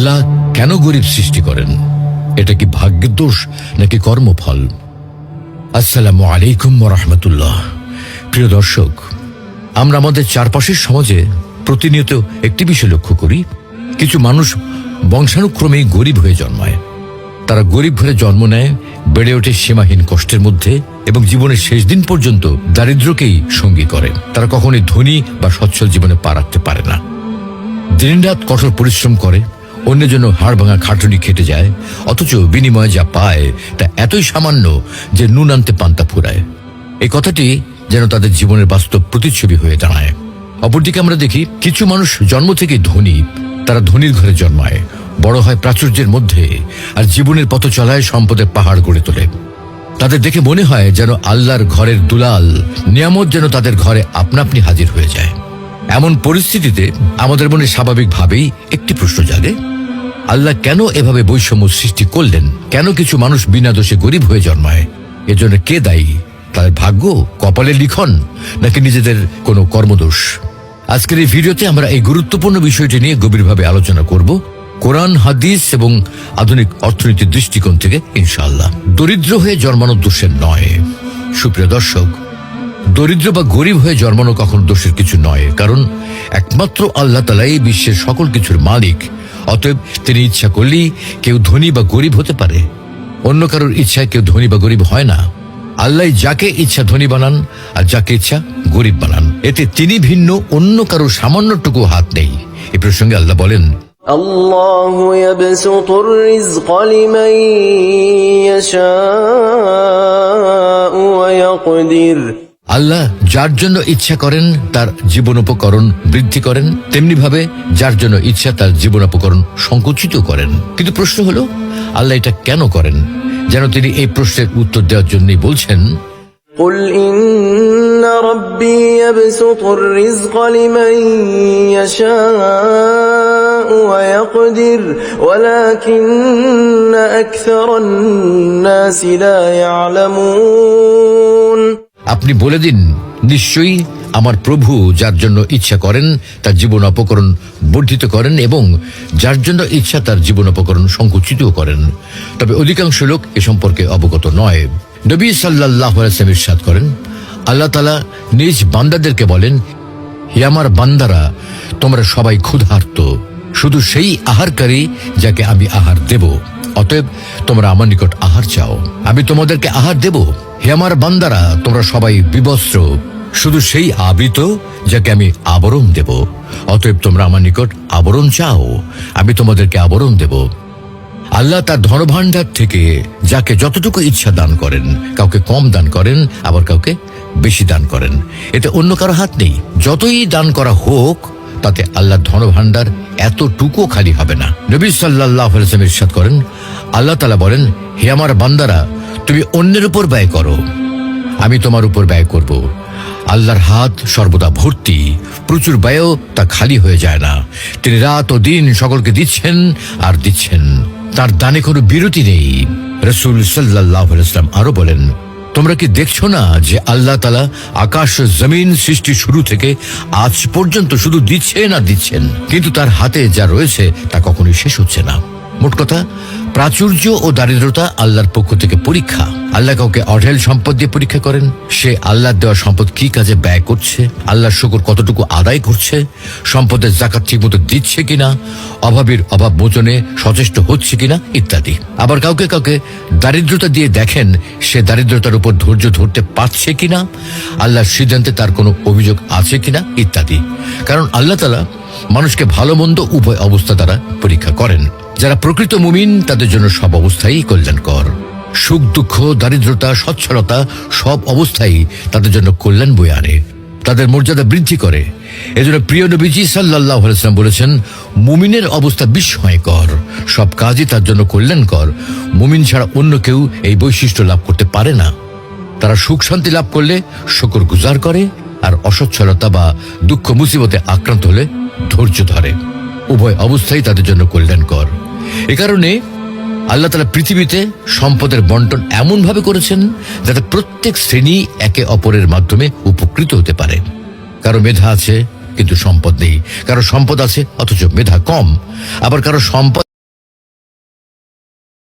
আল্লাহ কেন গরিব সৃষ্টি করেন? এটা কি ভাগ্যের দোষ নাকি কর্মফল? আসসালামু আলাইকুম রহমতুল্লাহ। প্রিয় দর্শক, আমরা আমাদের চারপাশের সমাজে প্রতিনিয়ত একটি বিষয় লক্ষ্য করি, কিছু মানুষ বংশানুক্রমেই গরিব হয়ে জন্মায়। তারা গরিব ঘরে জন্ম নেয়, বেড়ে ওঠে সীমাহীন কষ্টের মধ্যে এবং জীবনের শেষ দিন পর্যন্ত দারিদ্র্যকেই সঙ্গী করে। তারা কখনোই ধনী বা সচ্ছল জীবনে পা রাখতে পারে না। দিনরাত কঠোর পরিশ্রম করে অন্যের জন্য হাড় ভাঙা খাটুনি খেটে যায়, অথচ বিনিময়ে যা পায় তা এতই সামান্য যে নুন আনতে পান্তা ফুরায়। এই কথাটি যেন তাদের জীবনের বাস্তব প্রতিচ্ছবি হয়ে দাঁড়ায়। অপরদিকে আমরা দেখি, কিছু মানুষ জন্ম থেকে ধনী, তারা ধনীর ঘরে জন্মায়, বড় হয় প্রাচুর্যের মধ্যে, আর জীবনের পথ চলায় সম্পদের পাহাড় গড়ে তোলে। তাদের দেখে মনে হয় যেন আল্লাহর ঘরের দুলাল, নিয়ামত যেন তাদের ঘরে আপনা আপনি হাজির হয়ে যায়। এমন পরিস্থিতিতে আমাদের মনে স্বাভাবিকভাবেই একটি প্রশ্ন জাগে। আল্লাহ কেন এভাবে বৈষম্য সৃষ্টি করলেন? কেন কিছু মানুষ বিনা দোষে গরিব হয়ে জন্মায়? এজন্য কে দায়ী? তাদের ভাগ্য কপালে লিখন, নাকি নিজেদের কোনো কর্মদোষ? আজকের এই ভিডিওতে আমরা এই গুরুত্বপূর্ণ বিষয়টি নিয়ে গভীরভাবে আলোচনা করব, কোরআন, হাদিস এবং আধুনিক অর্থনীতির দৃষ্টিকোণ থেকে, ইনশাআল্লাহ। দরিদ্র হয়ে জন্মানো দোষের নয়। সুপ্রিয় দর্শক দরিদ্র বা গরিব হয়ে জন্মানো কখনো দোষের কিছু নয় কারণ একমাত্র আল্লাহ তালাই বিশ্বের সকল কিছুর মালিক অতএব তিনি ইচ্ছা করলেই কেউ ধনী বা গরিব হতে পারে অন্য কারোর ইচ্ছায় কেউ ধনী বা গরিব হয় না আল্লাহ যাকে ইচ্ছা ধনী বানান আর যাকে ইচ্ছা গরিব বানান এতে তিনি ভিন্ন অন্য কারোর সামান্যটুকু হাত নেই এ প্রসঙ্গে আল্লাহ বলেন الله يبسط الرزق لمن يشاء ويقدر আল্লাহ যার জন্য ইচ্ছা করেন তার জীবনোপকরণ বৃদ্ধি করেন তেমনি ভাবে যার জন্য ইচ্ছা তার জীবনোপকরণ সংকুচিত করেন কিন্তু প্রশ্ন হলো আল্লাহ এটা কেন করেন যেন তিনি এই প্রশ্নের উত্তর দেওয়ার জন্যই বলছেন قل إن ربي يبسط الرزق لمن يشاء ويقدر ولكن أكثر الناس لا يعلمون আপনি বলে দিন, নিশ্চয়ই আমার প্রভু যার জন্য ইচ্ছা করেন তার জীবন অপকরণ বর্ধিত করেন এবং যার জন্য ইচ্ছা তার জীবন অপকরণ সংকুচিত করেন। তবে অধিকাংশ লোক এ সম্পর্কে অবগত নয়। নবী সাল্লাহ ইরশাদ করেন, আল্লাহ তালা নিজ বান্দাদেরকে বলেন, হে আমার বান্দারা, তোমরা সবাই ক্ষুধার্ত, শুধু সেই আহারকারী যাকে আমি আহার দেব, অতএব তোমরা আমার নিকট আহার চাও। আমি তোমাদেরকে আহার দেব। হে আমার বান্দারা, তোমরা সবাই বিবস্ত্র। শুধু সেই আবৃত যাকে আমি আবরণ দেব। অতএব তোমরা আমার নিকট আবরণ চাও, আমি তোমাদেরকে আবরণ দেব। আল্লাহ তার ধনভাণ্ডার থেকে যাকে যতটুকু ইচ্ছা দান করেন, কাউকে কম দান করেন, আবার কাউকে বেশি দান করেন। এতে অন্য কারও হাত নেই। যতই দান করা হোক, তাতে আল্লাহর ধনভাণ্ডার এতটুকু খালি হবে না। নবী সাল্লাহ ইরশাদ করেন, আল্লাহ তালা বলেন, হে আমার বান্দারা তুমি অন্যের উপর ব্যয় করো। আমি তোমার উপর ব্যয় করব। আল্লাহর হাত সর্বদা ভর্তি, প্রচুর ব্যয়ও তা খালি হয়ে যায় না। তিনি রাত ও দিন সকলকে দিচ্ছেন আর দিচ্ছেন। তার দানে কোনো বিরতি নেই। রসুল সাল্লাহ ইসলাম আরও বলেন, তোমরা কি দেখছ না যে আল্লাহ তালা আকাশ জমিন সৃষ্টি শুরু থেকে আজ পর্যন্ত শুধু দিচ্ছেন আর দিচ্ছেন? কিন্তু তার হাতে যা রয়েছে তা কখনোই শেষ হচ্ছে না। মোট কথা, প্রাচুর্য ও দারিদ্রতা আল্লাহর পক্ষ থেকে পরীক্ষা। আল্লাহ কাউকে অঢেল সম্পদ দিয়ে পরীক্ষা করেন। সে আল্লাহর দেওয়া সম্পদ কি কাজে ব্যয় করছে? আল্লাহর শুকর কতটুকু আদায় করছে? সম্পদের জাকাত ঠিক মতো দিচ্ছে কিনা? অভাবের অভাব মোচনে সচেষ্ট হচ্ছে কিনা? ইত্যাদি। আবার কাউকে কাউকে দারিদ্রতা দিয়ে দেখেন, সে দারিদ্রতার উপর ধৈর্য ধরতে পারছে কিনা? আল্লাহর সিদ্ধান্তে তার কোনো অভিযোগ আছে কিনা? ইত্যাদি। কারণ আল্লাহ তালা মানুষকে ভালো মন্দ উভয় অবস্থা দ্বারা পরীক্ষা করেন। যারা প্রকৃত মুমিন, তাদের জন্য সব অবস্থাই কল্যাণকর। সুখ, দুঃখ, দারিদ্রতা, সচ্ছলতা, সব অবস্থাই তাদের জন্য কল্যাণ বয়ে আনে। তাদের মর্যাদা বৃদ্ধি করে। এজন্য প্রিয় নবীজি সাল্লাহ আলাইসাল্লাম বলেছেন, মুমিনের অবস্থা বিস্ময়কর। সব কাজই তার জন্য কল্যাণকর। মুমিন ছাড়া অন্য কেউ এই বৈশিষ্ট্য লাভ করতে পারে না। তারা সুখ শান্তি লাভ করলে শকর গুজার করে আর অসচ্ছলতা বা দুঃখ মুসিবতে আক্রান্ত হলে ধৈর্য ধরে। উভয় অবস্থাই তাদের জন্য কল্যাণকর। এ কারণে আল্লাহ তালা পৃথিবীতে সম্পদের বন্টন এমন ভাবে করেছেন যাতে প্রত্যেক শ্রেণি একে অপরের মাধ্যমে উপকৃত হতে পারে। কারও মেধা আছে, কিন্তু সম্পদ নেই। কারও সম্পদ আছে, অথচ মেধা কম। আবার কারও সম্পদ